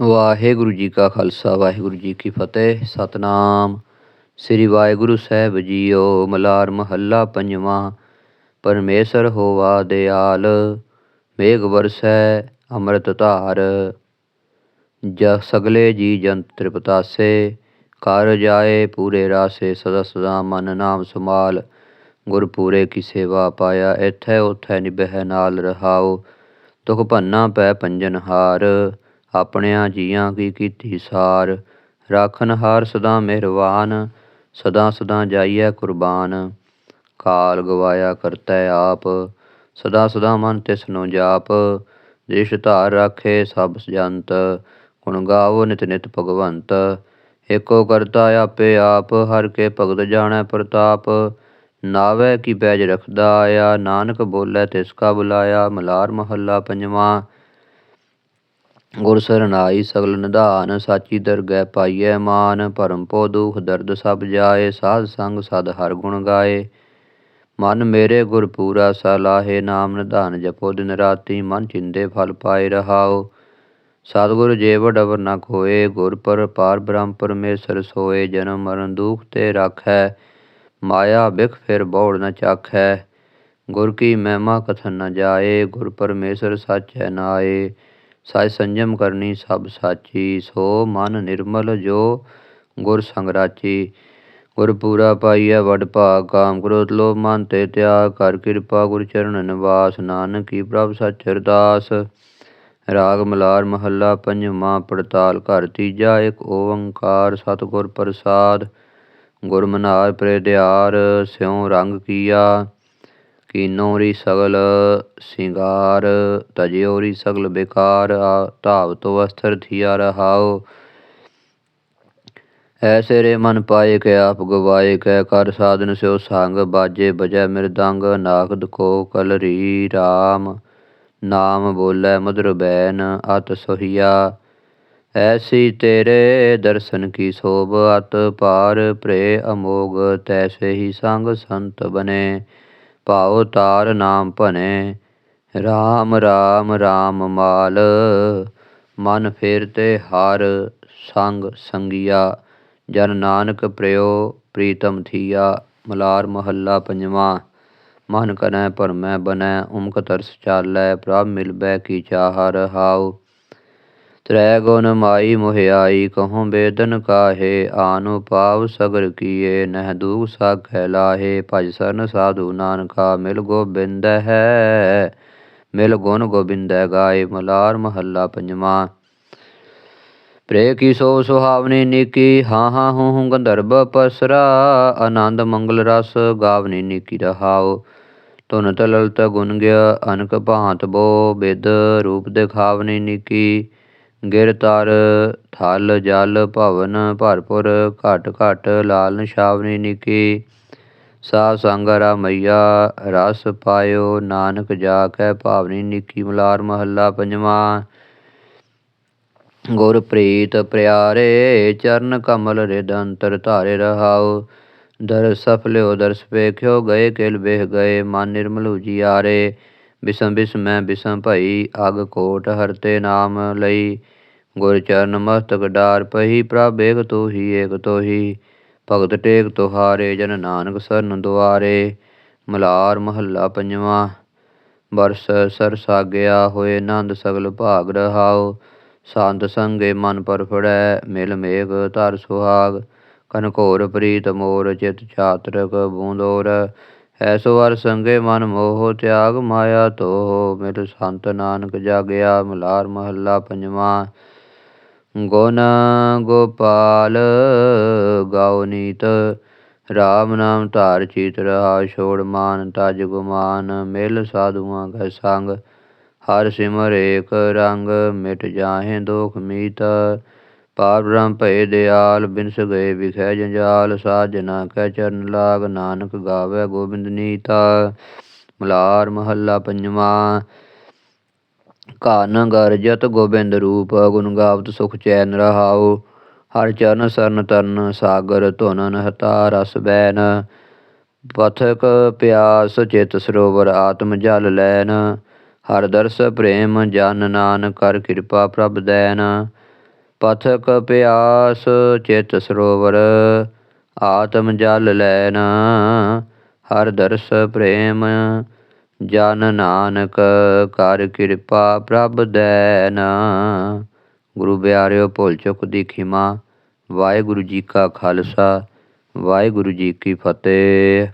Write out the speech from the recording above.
ਵਾਹਿਗੁਰੂ ਜੀ ਕਾ ਖਾਲਸਾ, ਵਾਹਿਗੁਰੂ ਜੀ ਕੀ ਫਤਿਹ। ਸਤਨਾਮ। ਸ੍ਰੀ ਵਾਹਿਗੁਰੂ ਸਾਹਿਬ ਜੀਓ, ਮਲਾਰ ਮਹੱਲਾ ਪੰਜਵਾਂ। ਪਰਮੇਸ਼ਰ ਹੋਵਾ ਦਿਆਲ, ਮੇਘ ਵਰਸੈ, ਅੰਮ੍ਰਿਤ ਧਾਰ। ਜ ਸਗਲੇ ਜੀ ਜੰਤ ਤ੍ਰਿਪਤਾਸੇ ਕਰ ਜਾਏ ਪੂਰੇ ਰਾਸੇ, ਸਦਾ ਸਦਾ ਮਨ ਨਾਮ ਸਮਾਲ ਗੁਰ ਪੂਰੇ ਕੀ ਸੇਵਾ ਪਾਇਆ ਇੱਥੈ ਉਥੈ ਨਿਬਹਿ ਨਾਲ ਰਹਾਓ ਤੁਖ ਭੰਨਾ ਪੈ ਪੰਜਨ ਹਾਰ। ਆਪਣਿਆਂ ਜੀਆਂ ਕੀ ਕੀਤੀ ਸਾਰ। ਰਾਖਨ ਹਾਰ ਸਦਾ ਮਿਹਰਬਾਨ, ਸਦਾ ਸਦਾ ਜਾਈਐ ਕੁਰਬਾਨ। ਕਾਲ ਗਵਾਇਆ ਕਰਤੈ ਆਪ, ਸਦਾ ਸਦਾ ਮਨ ਤਿਸ ਨੂੰ ਜਾਪ। ਦੇਸ਼ ਧਾਰ ਰਾਖੇ ਸਭ ਜੰਤ ਗੁਣ ਗਾਵੋ ਨਿਤ ਨਿਤ ਭਗਵੰਤ। ਏਕੋ ਕਰਤਾ ਆਪੇ ਆਪ, ਹਰ ਕੇ ਭਗਤ ਜਾਣੈ ਪ੍ਰਤਾਪ। ਨਾਵੇ ਕੀ ਬੈਜ ਰਖਦਾ ਆਇਆ, ਨਾਨਕ ਬੋਲੇ ਤਿਸ ਕਾ ਬੁਲਾਇਆ, ਮਲਾਰ ਮਹੱਲਾ ਪੰਜਵਾਂ। ਗੁਰ ਸਰਨਾਈ ਸਗਲ ਨਿਧਾਨ, ਸਾਚੀ ਦਰਗਹਿ ਪਾਈਐ ਮਾਨ, ਭਰਮ ਪੋ ਦੁਖ ਦਰਦ ਸਭ ਜਾਏ, ਸਾਧ ਸੰਗ ਸਦ ਹਰ ਗੁਣ ਗਾਏ। ਮਨ ਮੇਰੇ ਗੁਰ ਪੂਰਾ ਸਲਾਹੇ ਨਾਮ ਨਿਧਾਨ ਜਪੋ ਦਿਨ ਰਾਤੀ, ਮਨ ਚਿੰਦੇ ਫਲ ਪਾਏ ਰਹਾਓ ਸਤਿਗੁਰ ਜੇ ਡਬਰ ਨ ਕੋਏ ਗੁਰ ਪਰ ਪਾਰ ਬ੍ਰਹਮ ਪਰਮੇਸ਼ਰ ਸੋਏ, ਜਨਮ ਮਰਨ ਦੁਖ ਤੇ ਰਾਖੈ, ਮਾਇਆ ਬਿਖ ਫਿਰ ਬੌੜ ਨ ਚਾਖੈ। ਗੁਰ ਕੀ ਮਹਿਮਾ ਕਥਨ ਨ ਜਾਏ, ਗੁਰ ਪਰਮੇਸ਼ਰ ਹੈ ਨਾਏ। ਸਚ ਸੰਜਮ ਕਰਨੀ ਸਭ ਸਾਚੀ, ਸੋ ਮਨ ਨਿਰਮਲ ਜੋ ਗੁਰ ਸੰਗ ਰਾਚੀ ਗੁਰ ਪੂਰਾ ਪਾਈਐ ਵਡ ਭਾਗ, ਕਾਮ ਕ੍ਰੋਧ ਲੋਭ ਮਨ ਤੇ ਤਿਆਗ, ਕਰ ਕਿਰਪਾ ਗੁਰ ਚਰਨ ਨਿਵਾਸ, ਨਾਨਕ ਕੀ ਪ੍ਰਭ ਸਚ ਅਰਦਾਸ। ਰਾਗ ਮਲਾਰ ਮਹੱਲਾ ਪੰਜਵਾਂ, ਪੜਤਾਲ ਘਰ ਤੀਜਾ, ਇੱਕ ਓੰਕਾਰ ਸਤਿਗੁਰ ਪ੍ਰਸਾਦ। ਗੁਰਮਨਾਰ ਪ੍ਰੇਦਿਆਰ ਸਿਉ ਰੰਗ ਕੀਆ। ਕੀਨੋਰੀ ਸਗਲ ਸਿੰਗਾਰ ਤਜਿਓਰੀ ਸਗਲ ਬੇਕਾਰ ਧਾਵ ਤੋ ਅਸਥਰ ਰਹਾਓ ਐਸੇ ਰੇ ਮਨ ਪਾਏ ਕੇ ਆਪ ਗਵਾਏ, ਕੈ ਕਰ ਸਾਧਨ ਸਿਓ ਸੰਗ ਬਾਜੇ, ਬਜੈ ਮਿਰਦੰਗ ਨਾਗਦ ਕੋ ਕਲਰੀ RAM ਨਾਮ ਬੋਲੇ ਮਧੁਰ ਬੈਨ ਅਤ ਸੋਹੀਆ। ਐਸੀ ਤੇਰੇ ਦਰਸ਼ਨ ਕੀ ਸੋਭ, ਅਤ ਪਾਰ ਪ੍ਰੇ ਅਮੋਗ, ਤੈਸੇ ਹੀ ਸੰਗ ਸੰਤ ਬਨੇ। ਭਾਉ ਤਾਰ ਨਾਮ ਭਨੇ RAM RAM RAM ਮਾਲ। ਮਨ ਫੇਰਤੇ ਹਰ ਸੰਗ ਸੰਗੀਆ। ਜਨ ਨਾਨਕ ਪ੍ਰਿਓ ਪ੍ਰੀਤਮ ਥੀਆ। ਮਲਾਰ ਮਹੱਲਾ ਪੰਜਵਾਂ। ਮਨ ਕਨੈ ਭਰਮੈ ਬਨੈ ਉਮਕ ਤਰਸ ਚਾਲੈ। ਪ੍ਰਭ ਮਿਲਬੈ ਕੀ ਚਾਹ ਰਹਾਉ ਤ੍ਰੈ ਗੁਣ ਮਾਈ ਮੁਹਿਆਈ ਕਹਉ ਬੇਦਨ ਕਾਹੇ, ਆਨੁ ਪਾਵ ਸਗਰ ਕੀਏ, ਨਹਿ ਦੂਖ ਸਾਖੈ ਲਾਹੇ, ਭਜ ਸਰਨ ਸਾਧੂ ਨਾਨਕਾ, ਮਿਲ ਗੋਬਿੰਦ ਹੈ। ਮਿਲ ਗੁਣ ਗੋਬਿੰਦ ਗਾਏ ਮਲਾਰ ਮਹੱਲਾ ਪੰਜਵਾਂ। ਪ੍ਰੇ ਕੀ ਸੋ ਸੁਹਾਵਨੀ ਨੀਕੀ, ਹਾਂ ਹਾਂ ਹੂੰ ਹੂੰ ਗੰਧਰਬ ਪਸਰਾ, ਆਨੰਦ ਮੰਗਲ ਰਸ ਗਾਵਨੀ ਨੀਕੀ ਰਹਾਓ ਤੁਨ ਤਲਲਤ ਗੁਣ ਗਿਆ, ਅਨਕ ਭਾਂਤ ਬੋ ਬਿਦ ਰੂਪ ਦਿਖਾਵਨੀ ਨੀਕੀ। ਗਿਰ ਤਰ ਥਲ, ਜਲ, ਭਵਨ, ਭਰਪੁਰ, ਘਟ ਘਟ, ਲਾਲ ਨਿਸ਼ਾਵਨੀ ਨੀਕੀ। ਸਾ ਸੰਗਰਾ ਮਈਆ ਰਸ ਪਾਇਓ, ਨਾਨਕ ਜਾ ਕੈ ਭਾਵਨੀ, ਨਿੱਕੀ ਮਲਾਰ ਮਹੱਲਾ ਪੰਜਵਾਂ। ਗੁਰ ਪ੍ਰੀਤ ਪਿਆਰੇ, ਚਰਨ ਕਮਲ ਰਿਦ ਅੰਤਰ ਧਾਰੇ ਰਹਾਉ ਦਰ ਸਫਲਿਓ ਦਰਸ ਵੇਖਿਓ, ਗਏ ਕਿਲ ਬਹਿ ਗਏ, ਮਨ ਨਿਰਮਲ ਉਜੀਆਰੇ ਬਿਸਮ ਬਿਸਮੈ ਬਿਸਮ ਭਈ, ਅਗ ਕੋਟ ਹਰਤੇ ਨਾਮ ਲਈ। ਗੁਰ ਚਰਨ ਮਸਤਕ ਡਾਰ ਪਹੀ, ਪ੍ਰਭ ਏਕ ਤੋਹੀ ਏਕ ਤੋਹੀ। ਭਗਤ ਟੇਕ ਤੁਹਾਰੇ, ਜਨ ਨਾਨਕ ਸਰਨ ਦੁਆਰੇ। ਮਲਾਰ ਮਹੱਲਾ ਪੰਜਵਾਂ, ਬਰਸ ਸਰ ਸਾਗਿਆ ਹੋਏ ਆਨੰਦ ਸਗਲ ਭਾਗ ਰਹਾਓ ਸੰਤ ਸੰਗੇ ਮਨ ਪਰਫੜੈ ਮਿਲ ਮੇਘ ਧਰ ਸੁਹਾਗ। ਕਨ ਪ੍ਰੀਤ ਮੋਰ ਚਿਤ ਚਾਤਰਕ ਬੂੰਦੋਰ। ਐਸੋ ਵਰ ਸੰਗੇ ਮਨ ਮੋਹ ਤਿਆਗ, ਮਾਇਆ ਤੋ ਮਿਲ ਸੰਤ ਨਾਨਕ ਜਾਗਿਆ। ਮਲਾਰ ਮਹੱਲਾ ਪੰਜਵਾਂ ਗੁਣ ਗੋਪਾਲ ਗਾਉ ਨੀਤ, ਰਾਮ ਨਾਮ ਧਾਰ ਚੀਤ ਰਹਾ, ਛੋੜ ਮਾਨ ਤਜ ਗੁਮਾਨ, ਮਿਲ ਸਾਧੂਆਂ ਕੈ ਸੰਗ, ਹਰ ਸਿਮਰ ਏਕ ਰੰਗ, ਮਿਟ ਜਾਹੇ ਦੋਖ ਮੀਤ ਪਾਰ ਬ੍ਰਹਮ ਭਏ ਦਿਆਲ, ਬਿਨਸ ਗਏ ਵਿਖੈ ਜੰਜਾਲ ਸਾਜਨਾ ਕੈ ਚਰਨ ਲਾਗ, ਨਾਨਕ ਗਾਵੇ ਗੋਬਿੰਦ ਨੀਤਾ, ਮਲਾਰ ਮਹੱਲਾ ਪੰਜਵਾਂ ਕਾਨ ਗਰਜਤ ਗੋਬਿੰਦ ਰੂਪ, ਗੁਣ ਗਾਵਤ ਸੁਖ ਚੈਨ ਰਹਾਉ। ਹਰ ਚਰਨ ਸਰਨ ਤਰਨ, ਸਾਗਰ ਧੁਨ ਨਹਤਾ ਰਸ ਬੈਨ। ਪਥਕ ਪਿਆਸ ਚਿਤ ਸਰੋਵਰ ਆਤਮ ਜਲ ਲੈਨ। ਹਰ ਦਰਸ ਪ੍ਰੇਮ ਜਨ ਨਾਨ ਕਰ ਕਿਰਪਾ ਪ੍ਰਭ ਦੈਨ। ਪਥਕ ਪਿਆਸ ਚਿਤ ਸਰੋਵਰ ਆਤਮ ਜਲ ਲੈਨ। ਹਰ ਦਰਸ ਪ੍ਰੇਮ ਜਨ ਨਾਨਕ ਕਰ ਕਿਰਪਾ ਪ੍ਰਭ ਦੈਨ। ਗੁਰੂ ਪਿਆਰਿਓ ਭੁੱਲ ਚੁੱਕ ਦੀ ਖਿਮਾ। ਵਾਹਿਗੁਰੂ ਜੀ ਕਾ ਖਾਲਸਾ, ਵਾਹਿਗੁਰੂ ਜੀ ਕੀ ਫਤਿਹ।